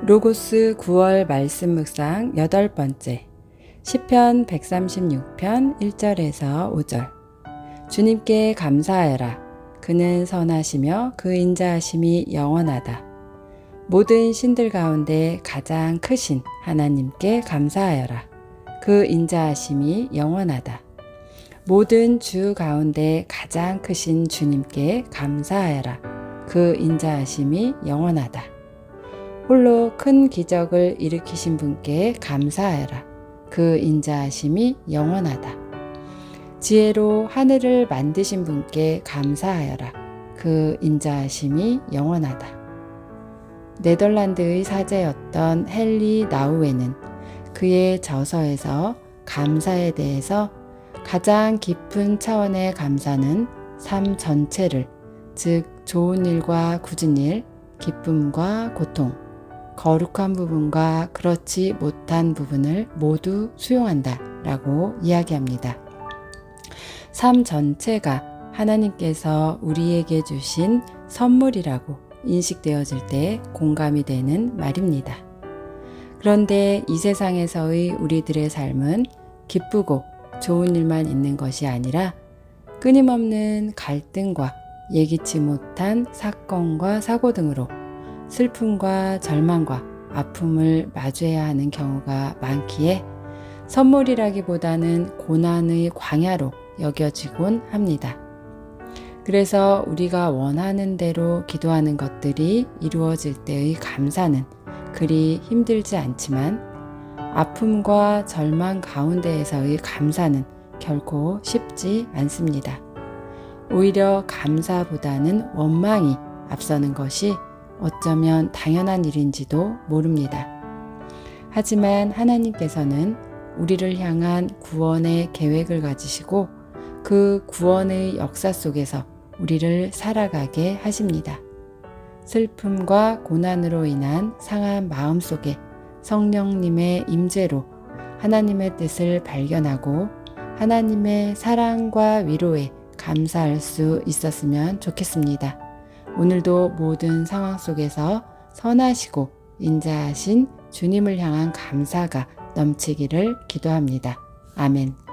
로고스 9월 말씀 묵상 여덟 번째 시편 136편 1절에서 5절. 주님께 감사하여라. 그는 선하시며 그 인자하심이 영원하다. 모든 신들 가운데 가장 크신 하나님께 감사하여라. 그 인자하심이 영원하다. 모든 주 가운데 가장 크신 주님께 감사하여라. 그 인자하심이 영원하다 홀로 큰 기적을 일으키신 분께 감사하여라. 그 인자하심이 영원하다. 지혜로 하늘을 만드신 분께 감사하여라. 그 인자하심이 영원하다. 네덜란드의 사제였던 헨리 나우에는 그의 저서에서 감사에 대해서 가장 깊은 차원의 감사는 삶 전체를, 즉, 좋은 일과 굳은 일, 기쁨과 고통, 거룩한 부분과 그렇지 못한 부분을 모두 수용한다 라고 이야기합니다. 삶 전체가 하나님께서 우리에게 주신 선물이라고 인식되어질 때 공감이 되는 말입니다. 그런데 이 세상에서의 우리들의 삶은 기쁘고 좋은 일만 있는 것이 아니라 끊임없는 갈등과 예기치 못한 사건과 사고 등으로 슬픔과 절망과 아픔을 마주해야 하는 경우가 많기에 선물이라기보다는 고난의 광야로 여겨지곤 합니다. 그래서 우리가 원하는 대로 기도하는 것들이 이루어질 때의 감사는 그리 힘들지 않지만 아픔과 절망 가운데에서의 감사는 결코 쉽지 않습니다. 오히려 감사보다는 원망이 앞서는 것이 어쩌면 당연한 일인지도 모릅니다. 하지만 하나님께서는 우리를 향한 구원의 계획을 가지시고 그 구원의 역사 속에서 우리를 살아가게 하십니다. 슬픔과 고난으로 인한 상한 마음 속에 성령님의 임재로 하나님의 뜻을 발견하고 하나님의 사랑과 위로에 감사할 수 있었으면 좋겠습니다. 오늘도 모든 상황 속에서 선하시고 인자하신 주님을 향한 감사가 넘치기를 기도합니다. 아멘.